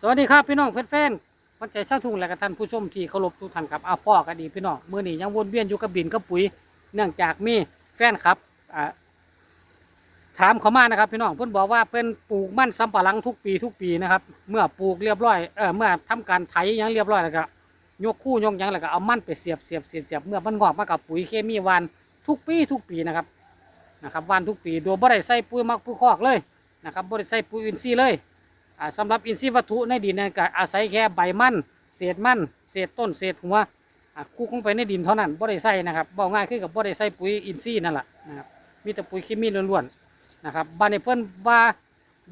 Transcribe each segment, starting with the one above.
สวัสดีครับพี่น้องแฟนๆคนใจสร้างทุ่งและกับท่านผู้ชมที่เคารพทุกท่านครับอาพ่อก็ดีพี่น้องเมื้อนี้ยังวนเวียนอยู่กับดินกับปุ๋ย เนื่องจากมีแฟนครับอ่าถามเขามานะครับพี่น้องเพิ่อนบอกว่าเพิ่นปลูกมันสำปะหลังทุกปีทุกปีนะครับ เมื่อปลูกเรียบร้อยเออเมื่อทำการไถหยังเรียบร้อยแล้วก็ยกคู่ยกหยังแล้วก็เอามันไปเสียบเสียบเสียบเสียบเมื่อมันงอกมากับปุ๋ยเคมีหวานทุกปีทุกปีนะครับนะครับหวานทุกปีโดยบ่ได้ใส่ปุ๋ยหมักปุ๋ยคอกเลยนะครับบ่ได้ใส่ปุ๋ยอินทรีย์เลย สำหรับอินทรีย์วัตถุในดินนั้นก็อาศัยแค่ใบมันเศษมันเศษต้นเศษหัวคลุกลงไปในดินเท่านั้นบ่ได้ใส่นะครับบอกง่ายคือกับบ่ได้ใส่ปุ๋ยอินทรีย์นั่นแหละนะครับมีแต่ปุ๋ยเคมีล้วนๆนะครับบ้านในเพิ่อนว่า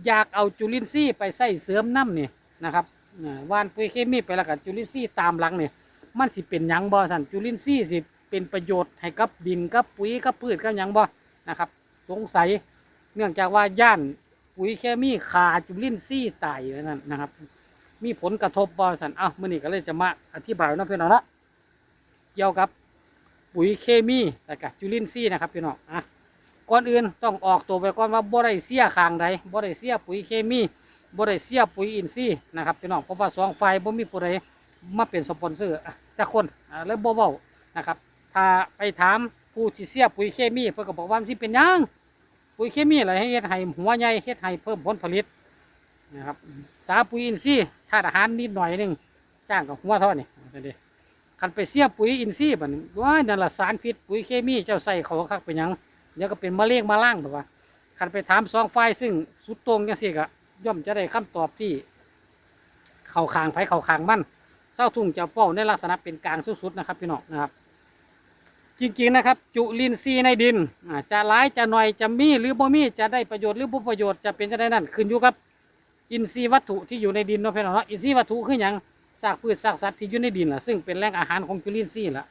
อยากเอาจุลินทรีย์ไปใส่เสริมน้ำนี่นะครับว่านปุ๋ยเคมีไปแล้วกับจุลินทรีย์ตามหลังนี่มันสิเป็นยังบ่ท่านจุลินทรีย์สิเป็นประโยชน์ให้กับดินกับปุ๋ยกับพืชกับยังบ่นะครับ สงสัยเนื่องจากว่าย่าน ปุ๋ยเคมีขาจุลินทรีย์ตายอยู่นั่นนะครับ มีผลกระทบบอสันอ้าวมื่อนี้ก็เลยจะมาอธิบายนะพี่น้องละเกี่ยวกับปุ๋ยเคมีและกับจุลินทรีย์นะครับพี่น้องอะก่อนอื่นต้องออกตัวไปก่อนว่าบ่ได้เสียคางใดบ่ได้เสียปุ๋ยเคมีบ่ได้เสียปุ๋ยอินทรีย์นะครับพี่น้องเพราะว่าสองฝ่ายบ่มีผู้ใดมาเป็นสปอนเซอร์อะจักคนแล้วบ่เว้านะครับ ถ้าไปถามผู้ที่เสียปุ๋ยเคมีเพิ่นก็บอกว่ามันสิเป็นยัง ปุ๋ยเคมีอะไรให้เฮ็ดให้หัวใหญ่เฮ็ดให้เพิ่มผลผลิตนะครับสาปุ๋ยอินทรีย์ธาตุอาหารนิดหน่อยหนึงจ้างกับหัวเท่านี่เด้คันไปเสียปุ๋ยอินทรีย์บัดนี้ว้านั่นละสารพิษปุ๋ยเคมีเจ้าใส่เขาคักเป็นหยังเดี๋ยวก็เป็นมะเร็งมาล่างแบบว่าคันไปถามสองฝ่ายซึ่งสุดโตรงจังซี่ก็ย่อมจะได้คำตอบที่ เข้าคางไผเข้าคางมั่นเศร้าทุ่งจะเป้าในลักษณะเป็นกลางสุดๆนะครับพี่น้องนะครับ จริงๆนะครับ จุลินทรีย์ในดินจะร้ายจะหน่อยจะมีหรือบ่มีจะได้ประโยชน์หรือบ่ประโยชน์จะเป็นจะได้นั่นขึ้นอยู่กับอินทรีย์วัตถุที่อยู่ในดินเนาะพี่น้องเนาะอินทรีย์วัตถุคือหยังซากพืชซากสัตว์ที่อยู่ในดินล่ะซึ่งเป็นแหล่งอาหารของจุลินทรีย์ล่ะ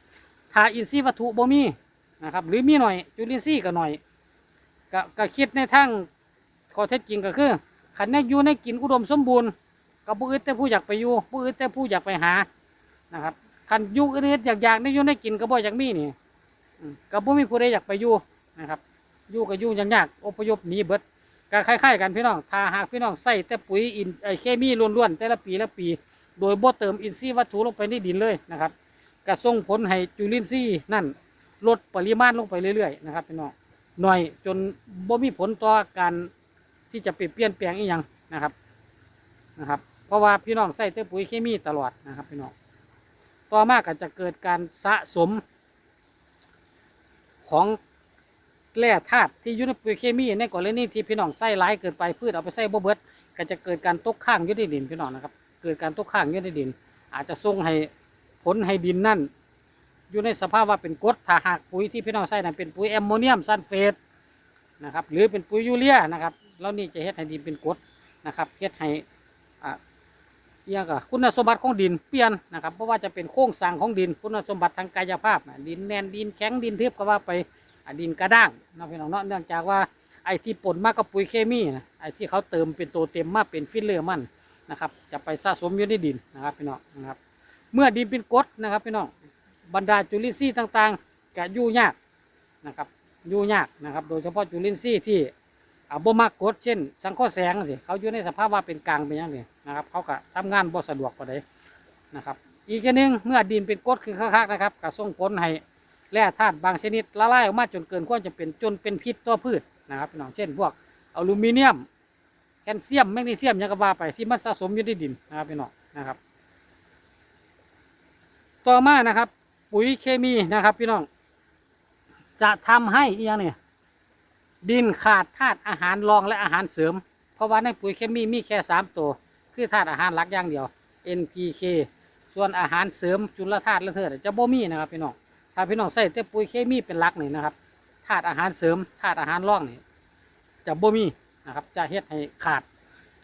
ถ้าอินทรีย์วัตถุบ่มีนะครับหรือมีหน่อยจุลินทรีย์ก็หน่อยก็ก็คิดในทางข้อเท็จจริงก็คือขันแนอยู่ในกินอุดมสมบูรณ์ก็บ่อึดแต่ผู้อยากไปอยู่ผู้อึดแต่ผู้อยากไปหานะครับขันยุคอึดๆอยากๆในอยู่ในกินก็บ่อยากมีนี่ ก็บ่มีผู้ใดอยากไปอยู่นะครับอยู่ก็อยู่ยากๆอพยพหนีเบิดก็คล้ายๆกันพี่น้องถ้าหากพี่น้องใส่แต่ปุ๋ยอินไอเคมีล้วนๆแต่ละปีละปี โดยบ่เติมอินทรีย์วัตถุลงไปในดินเลยนะครับก็ส่งผลให้จุลินทรีย์นั่นลดปริมาณลงไปเรื่อยๆนะครับพี่น้องหน่อยจนบ่มีผลต่อการที่จะไปเปลี่ยนแปลงอีกอย่างนะครับนะครับ เพราะว่าพี่น้องใส่แต่ปุ๋ยเคมีตลอดนะครับพี่น้องต่อมาก็จะเกิดการสะสม ของแร่ธาตุที่อยู่ในปุ๋ยเคมีในกรณีที่พี่น้องใส่ร้ายเกินไปพืชเอาไปใส่บ่เบิดก็จะเกิดการตกข้างอยู่ในดินพี่น้องนะครับ เกิดการตกข้างอยู่ในดิน อาจจะส่งให้ผลให้ดินนั่นอยู่ในสภาพว่าเป็นกรดถ้าหากปุ๋ยที่พี่น้องใส่นั้นเป็นปุ๋ยแอมโมเนียมซัลเฟตนะครับหรือเป็นปุ๋ยยูเรียนะครับแล้วนี่จะเฮ็ดให้ดินเป็นกรดนะครับเฮ็ดให้ อียงก็คุณสมบัติของดินเปลี่ยนนะครับเพราะว่าจะเป็นโครงสร้างของดิน คุณสมบัติทางกายภาพนะดินแน่นดินแข็งดินทึบก็ว่าไปดินกระด้างนะพี่น้องเนาะเนื่องจากว่าไอ้ที่ปนมากกับปุ๋ยเคมีนะไอ้ที่เขาเติมเป็นตัวเต็มมากเป็นฟิลเลอร์มันนะครับ จะไปสะสมอยู่ในดินนะครับพี่น้องนะครับ เมื่อดินเป็นกรดนะครับพี่น้องบรรดาจุลินทรีย์ต่างๆก็อยู่ยากนะครับอยู่ยากนะครับ โดยเฉพาะจุลินทรีย์ที่ อ่าบ่มากกรดเช่น สังเคราะห์แสงสิเขาอยู่ในสภาพว่าเป็นกลางเป็นอย่างนี้นะครับ เขาก็ทำงานบ่สะดวกปานใดนะครับ อีกอันหนึงเมื่อดินเป็นกรดคือคักๆนะครับก็ส่งผลให้แร่ธาตุบางชนิดละลายออกมาจนเกินความจำเป็นจนเป็นพิษต่อพืชนะครับพี่น้องเช่น พวกอลูมิเนียมแคลเซียมแมกนีเซียมยังก็ว่าไปที่มันสะสมอยู่ในดินนะครับพี่น้องนะครับ ต่อมานะครับ ปุ๋ยเคมีนะครับพี่น้อง จะทำให้อีกอย่างเนี่ย ดินขาดธาตุอาหารรองและอาหารเสริม เพราะว่าในปุ๋ยเคมีมีแค่สามตัว คือธาตุอาหารหลักอย่างเดียว NPK ส่วนอาหารเสริมจุลธาตุและเถิดจะบ่มีนะครับพี่น้องถ้าพี่น้องใส่แต่ปุ๋ยเคมีเป็นหลักนี่นะครับธาตุอาหารเสริมธาตุอาหารรองนี่จะบ่มีนะครับจะเฮ็ดให้ขาด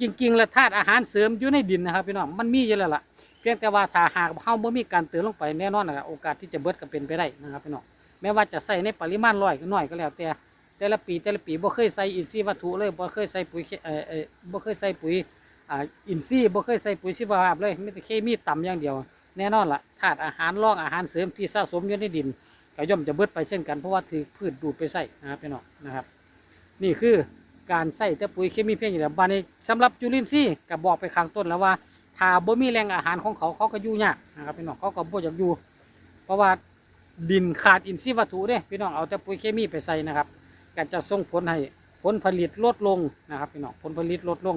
จริงๆ แล้วธาตุอาหารเสริมอยู่ในดินนะครับพี่น้องมันมีอยู่แล้วล่ะเพียงแต่ว่าถ้าหากเฮาบ่มีการเติมลงไปแน่นอนนะครับโอกาสที่จะเบิดก็เป็นไปได้นะครับพี่น้องแม้ว่าจะใส่ในปริมาณร้อยก็น้อยก็แล้วแต่ แต่ละปีแต่ละปีบ่เคยใส่อินทรีย์วัตถุเลยบ่เคยใส่ปุ๋ยเอ่อเอ่อบ่เคยใส่ปุ๋ยอ่าอินทรีย์บ่เคยใส่ปุ๋ยชีวภาพเลยมีแต่เคมีต่ำอย่างเดียว แน่นอนล่ะธาตุอาหารรองอาหารเสริมที่สะสมอยู่ในดินก็ย่อมจะเบิดไปเช่นกันเพราะว่าถือพืชดูดไปใส่นะครับพี่น้องนะครับ นี่คือการใส่แต่ปุ๋ยเคมีเพียงอย่างเดียวบานี้สำหรับจุลินทรีย์ก็บอกไปข้างต้นแล้วว่าถ้าบ่มีแหล่งอาหารของเขาเขาก็อยู่ยากนะครับพี่น้องเขาก็บ่อยากอยู่ เพราะว่าดินขาดอินทรีย์วัตถุเด้พี่น้องเอาแต่ปุ๋ยเคมีไปใส่นะครับ ก็จะส่งผลให้ผลผลิตลดลงนะครับพี่น้องผลผลิตลดลง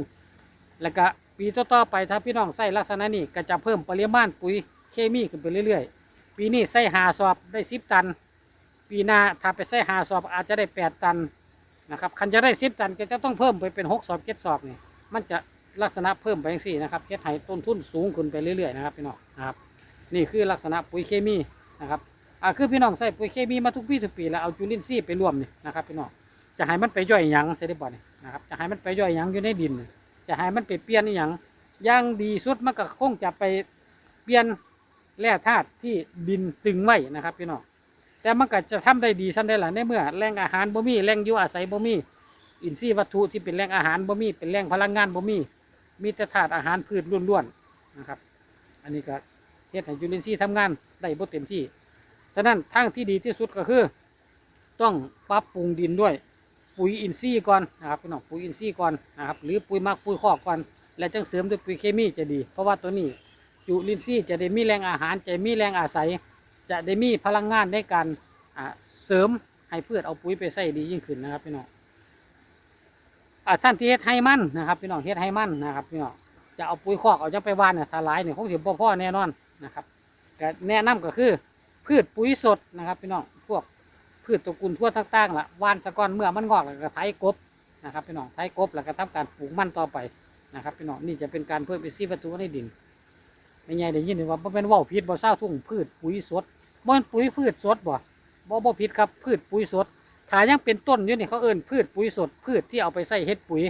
แล้วก็ปีต่อๆไปถ้าพี่น้องใส่ลักษณะนี้ก็จะเพิ่มปริมาณปุ๋ยเคมีขึ้นไปเรื่อยๆ ปีนี้ใส่หาสอบได้สิบตัน ปีหน้าถ้าไปใส่หาสอบอาจจะได้แปดตันนะครับคันจะได้สิบตันก็จะต้องเพิ่มไปเป็นหกสอบเจ็ดสอบนี่มันจะลักษณะเพิ่มไปอย่างสี่นะครับเฮ็ดให้ต้นทุนสูงขึ้นไปเรื่อยๆนะครับพี่น้องนะครับนี่คือลักษณะปุ๋ยเคมีนะครับ อ่าคือพี่น้องใส่ปุ๋ยเคมีมาทุกปีทุกปีแล้วเอาจุลินทรีย์ไปร่วมนี่นะครับพี่น้องจะให้มันไปย่อยหยังเสร็จได้บ่นี่นะครับจะให้มันไปย่อยหยังอยู่ในดิน จะให้มันไปเปลี่ยนอหยังอย่างดีสุดมันก็คงจะไปเปลี่ยนแร่ธาตุที่ดินตึงไว้นะครับพี่น้องแต่มันก็จะทำได้ดีซ้ำได้หละในเมื่อแหล่งอาหารบ่มีแหล่งอยู่อาศัยบ่มีอินทรีย์วัตถุที่เป็นแหล่งอาหารบ่มีเป็นแหล่งพลังงานบ่มีมีแต่ธาตุอาหารพืชล้วนๆนะครับ อันนี้ก็เฮ็ดให้จุลินทรีย์ทำงานได้บ่เต็มที่ ฉะนั้นทางที่ดีที่สุดก็คือ ต้องปรับปรุงดินด้วย ปุ๋ยอินทรีย์ก่อนนะครับพี่น้องปุ๋ยอินทรีย์ก่อนนะครับหรือปุ๋ยมักปุ๋ยคอกก่อนแล้วจึงเสริมด้วยปุ๋ยเคมีจะดี เพราะว่าตัวนี้จุลินทรีย์จะได้มีแรงอาหารจะมีแรงอาศัย จะได้มีพลังงานในการเสริมให้พืชเอาปุ๋ยไปใส่ดียิ่งขึ้นนะครับพี่น้องท่านที่เฮ็ดให้มันนะครับพี่น้องเฮ็ดให้มันนะครับพี่น้องจะเอาปุ๋ยคอกเอาจะไปว่านเนี่ยถ้าหลายเนี่ยคงสิบ่พอแน่นอนนะครับแนะนำก็คือ พืชปุ๋ยสดนะครับพี่น้องพวกพืชตระกูลทั่วต่างๆล่ะว่านสะก้อนเมื่อมันงอกแล้วก็ไถกบนะครับพี่น้องไถกบแล้วก็ทำการปลูกมันต่อไปนะครับพี่น้องนี่จะเป็นการเพิ่มอินทรีย์วัตถุในดินไม่ใหญ่ได้ยินว่าบ่เป็นว่าวพิษบ่เศร้าทุ่งพืชปุ๋ยสดบ่เป็นปุ๋ยพืชสดบ่บ่บ่ผิดครับพืชปุ๋ยสดถ้ายังเป็นต้นอยู่นี่เขาเอิ้นพืชปุ๋ยสด พืชที่เอาไปใส่เฮ็ดปุ๋ย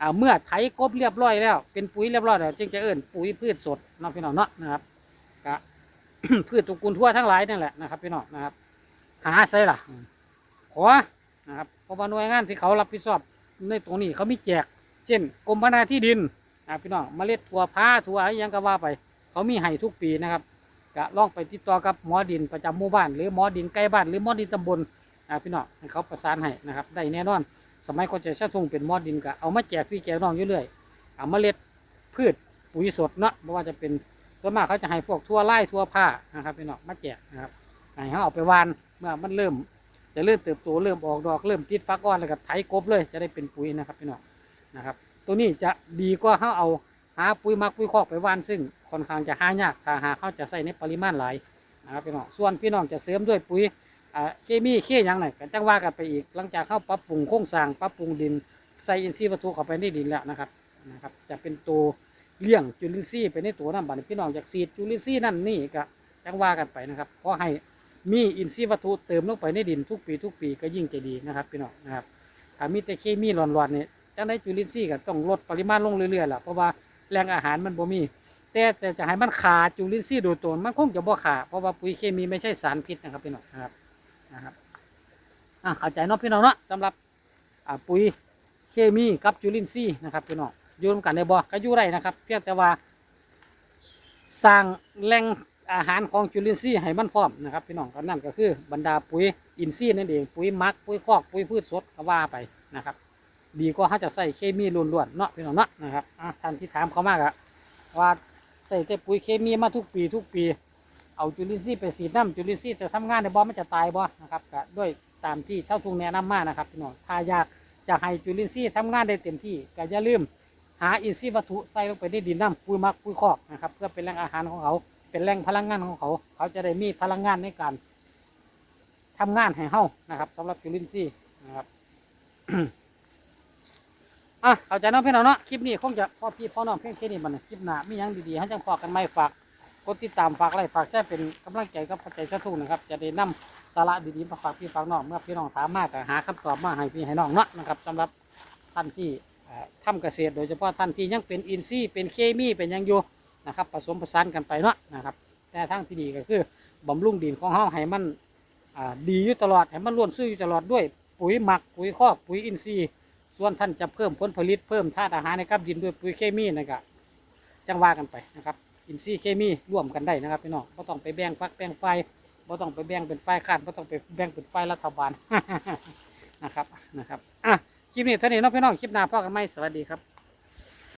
อ่าเมื่อไถกบเรียบร้อยแล้ว เป็นปุ๋ยเรียบร้อยแล้วจึงจะเอิ้นปุ๋ยพืชสดนะพี่น้องเนาะนะครับ พืชตระกูลทั่วทั้งหลายนั่นแหละนะครับพี่น้องนะครับ หาใส่ล่ะ ขอนะครับเพราะว่าหน่วยงานที่เขารับผิดชอบในตรงนี้เขามีแจก เช่นกรมพัฒนาที่ดินนะพี่น้องเมล็ดถั่วพ้าถั่วอะไรยังก็ว่าไป เขามีให้ทุกปีนะครับก็ลองไปติดต่อกับหมอดินประจำหมู่บ้าน หรือหมอดินใกล้บ้านหรือหมอดินตำบลอ่าพี่น้องให้เขาประสานให้นะครับ ได้แน่นอน สมัยคนจะชาทุงเป็นหมอดินก็เอามาแจกพี่แจกน้องอยู่เรื่อยเอาเมล็ดพืชปุ๋ยสดเนาะไม่ว่าจะเป็น ส่วนมากเขาจะให้พวกทั่วไร่ทั่วผ้านะครับพี่น้องมาแจกนะครับให้เขาเอาไปวานเมื่อมันเริ่ม จะเริ่มเติบโตเริ่มออกดอกเริ่มติดฟักก้อนแล้วก็ไถกบเลยจะได้เป็นปุ๋ยนะครับพี่น้องนะครับ ตัวนี้จะดีกว่าเขาเอาหาปุ๋ยมักปุ๋ยคอกไปวานซึ่งค่อนข้างจะหายากถ้าหาเขาจะใส่ในปริมาณหลายนะครับพี่น้องส่วนพี่น้องจะเสริมด้วยปุ๋ยเคมีเคหยังหน่อยกันจังว่ากันไปอีกหลังจากเข้าปรับปรุงโครงสร้างปรับปรุงดินใส่อินทรีย์วัตถุเข้าไปในดินแล้วนะครับนะครับ จะเป็นตัว เลี้ยงจุลินทรีย์ไปในตัวน้ำบัดนี้พี่น้องจากซีดจุลินทรีย์นั่นนี่ก็จังว่ากันไปนะครับขอให้มีอินทรีย์วัตถุเติมลงไปในดินทุกปีทุกปีก็ยิ่งจะดีนะครับพี่น้องนะครับถ้ามีแต่เคมีหลอนๆเนี่ยจังได้จุลินทรีย์ก็ต้องลดปริมาณลงเรื่อยๆแหละเพราะว่าแหล่งอาหารมันบ่มีแต่แต่จะให้มันขาดจุลินทรีย์โดยตนมันคงจะบ่ขาดเพราะว่าปุ๋ยเคมีไม่ใช่สารพิษนะครับพี่น้องนะครับนะครับอะเข้าใจเนาะพี่น้องเนาะสำหรับอ่าปุ๋ยเคมีกับจุลินทรีย์นะครับพี่น้อง อยู่ร่วมกันในบ่อก็อยู่ได้นะครับ เพียงแต่ว่า สร้างแหล่งอาหารของจุลินทรีย์ให้มันพร้อมนะครับพี่น้องก็นั่นก็คือบรรดาปุ๋ยอินทรีย์นั่นเองปุ๋ยมักปุ๋ยคอกปุ๋ยพืชสดก็ว่าไปนะครับ ดีกว่าเขาจะใส่เคมีล้วนๆเนาะพี่น้องเนาะนะครับท่านที่ถามเขามากอะว่าใส่แต่ปุ๋ยเคมีมาทุกปี ทุกปี เอาจุลินทรีย์ไปสีดน้ำจุลินทรีย์จะทำงานในบ่อมันจะตายบ่นะครับก็ด้วยตามที่เช่าทุ่งแนะนำมานะครับพี่น้องถ้าอยากจะให้จุลินทรีย์ทำงานได้เต็มที่ก็อย่าลืม หาอินทรีย์วัตถุใส่ลงไปในดินน้ำปุ๋ยมักปุ๋ยคอกนะครับ เพื่อเป็นแหล่งอาหารของเขา เป็นแหล่งพลังงานของเขา เขาจะได้มีพลังงานในการทำงานให้เฮานะครับสำหรับจุลินทรีย์นะครับอะเข้าใจน้องพี่น้องเนาะคลิปนี้คงจะพ่อพี่พ่อน้องเพียงแค่นี้มันคลิปหน้ามียังดีๆให้จังพอกันไม่ฝากกดติดตามฝากไลค์ฝากแชร์เป็นกำลังใจกับปัจจัยสะทุกนะครับ จะได้นำสาระดีๆมาฝากพี่ฝากน้องเมื่อพี่น้องถามมากก็หาคำตอบมาให้พี่ให้น้องเนาะนะครับสำหรับท่านที่ ทำเกษตรโดยเฉพาะท่านที่ยังเป็นอินทรีย์เป็นเคมีเป็นยังอยู่นะครับผสมผสานกันไปเนาะนะครับ แต่ทั้งที่ดีก็คือบำรุงดินของเฮาให้มันดีอยู่ตลอดให้มันล้วนซื่ออยู่ตลอดด้วยปุ๋ยหมักปุ๋ยคอกปุ๋ยอินทรีย์ ส่วนท่านจะเพิ่มผลผลิตเพิ่มธาตุอาหารในกับดินด้วยปุ๋ยเคมีนะครับจังว่ากันไปนะครับอินทรีย์เคมีร่วมกันได้นะครับพี่น้องไม่ต้องไปแบ่งฟักแบ่งไฟไม่ต้องไปแบ่งเป็นไฟคาดไม่ต้องไปแบ่งเป็นไฟรัฐบาลนะครับนะครับอะ คลิปนี้เท่านี้เน้องพี่น้องคลิปหน้าพ่อกันไหมสวัสดีครับ